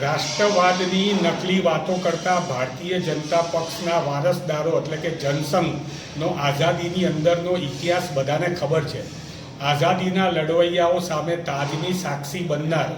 રાષ્ટ્રવાદની નકલી વાતો કરતા ભારતીય જનતા પક્ષના વારસદારો એટલે કે જનસંઘનો આઝાદીની અંદરનો ઇતિહાસ બધાને ખબર છે. આઝાદીના લડવૈયાઓ સામે તાજની સાક્ષી બનનાર,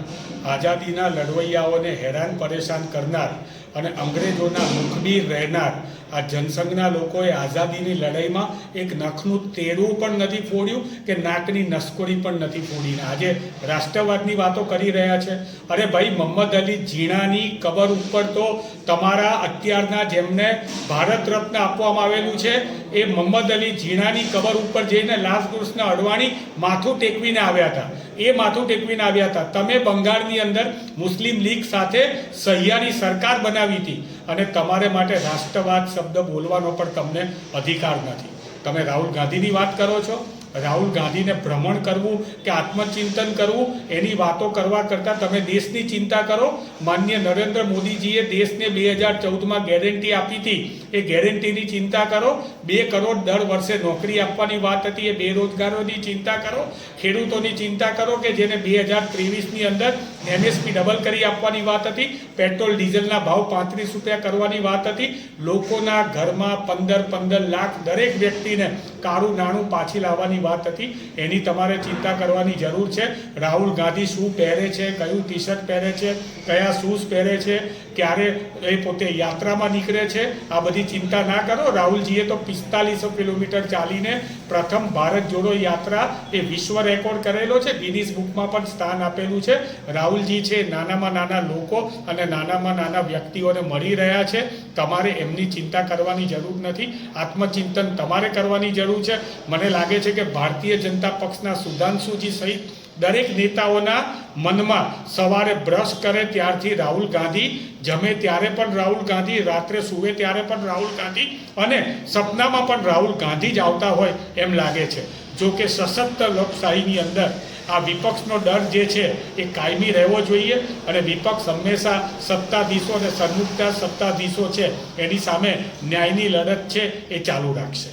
આઝાદીના લડવૈયાઓને હેરાન પરેશાન કરનાર અને અંગ્રેજોના મુખબીર રહેનાર, આ જનસંઘના લોકોએ આઝાદીની લડાઈમાં એક નખનું તેડું પણ નથી ફોડ્યું કે નાકની નસકોડી પણ નથી ફોડીને આજે રાષ્ટ્રવાદની વાતો કરી રહ્યા છે. અરે ભાઈ, મોહમ્મદ અલી ઝીણાની કબર ઉપર તો તમારા અત્યારના જેમને ભારત રત્ન આપવામાં આવેલું છે, એ મોહમ્મદ અલી ઝીણાની કબર ઉપર જઈને લાલકૃષ્ણ અડવાણી માથું ટેકવીને આવ્યા હતા. એ માથું ટેકવીને આવ્યા હતા. તમે બંગાળની અંદર મુસ્લિમ લીગ સાથે સહિયાની સરકાર બનાવી હતી. અને તમારે માટે રાષ્ટ્રવાદ શબ્દ બોલવાનો પણ તમને અધિકાર નથી. તમે રાહુલ ગાંધીની વાત કરો છો? રાહુલ ગાંધીને ભ્રમણ કરવું કે આત્મચિંતન કરવું, એની વાતો કરવા કરતાં તમે દેશની ચિંતા કરો. માન્ય નરેન્દ્ર મોદીજીએ દેશને બે હજાર ચૌદમાં ગેરંટી આપી હતી. એ ગેરંટીની ચિંતા કરો. બે કરોડ દર વર્ષે નોકરી આપવાની વાત હતી. એ બેરોજગારોની ચિંતા કરો. ખેડૂતોની ચિંતા કરો કે જેને બે હજાર ત્રેવીસની અંદર એમએસપી ડબલ કરી આપવાની વાત હતી. પેટ્રોલ, ડીઝલના ભાવ પાંત્રીસ રૂપિયા કરવાની વાત હતી. લોકોના ઘરમાં પંદર પંદર લાખ દરેક વ્યક્તિને કાળું નાણું પાછી લાવવાની વાત હતી. એની તમારે ચિંતા કરવાની જરૂર છે. રાહુલ ગાંધી શું પહેરે છે? કયું ટી શર્ટ પહેરે છે? કયા શૂઝ પહેરે છે? ક્યારે એ પોતે યાત્રામાં નીકળે છે? આ બધી ચિંતા ના કરો. રાહુલજીએ તો પિસ્તાલીસો કિલોમીટર ચાલીને પ્રથમ ભારત જોડો યાત્રા એ વિશ્વ રેકોર્ડ કરેલો છે. ગિનિસ બુકમાં પણ સ્થાન આપેલું છે. રાહુલજી છે નાનામાં નાના લોકો અને નાનામાં નાના વ્યક્તિઓને મળી રહ્યા છે. તમારે એમની ચિંતા કરવાની જરૂર નથી. આત્મચિંતન તમારે કરવાની જરૂર છે. મને લાગે છે કે ભારતીય જનતા પક્ષના સુધાંશુજી સહિત દરેક નેતાઓના મનમાં સવારે બ્રશ કરે ત્યારથી રાહુલ ગાંધી જમે ત્યારે પણ રાહુલ ગાંધી, રાત્રે સૂવે ત્યારે પણ રાહુલ ગાંધી અને સપનામાં પણ રાહુલ ગાંધી જ આવતા હોય એમ લાગે છે. જો કે સશક્ત લોકશાહીની અંદર આ વિપક્ષનો ડર જે છે એ કાયમી રહેવો જોઈએ અને વિપક્ષ હંમેશા સત્તાધીશો અને સન્મુખતા સત્તાધીશો છે. એની સામે ન્યાયની લડત છે એ ચાલુ રાખશે.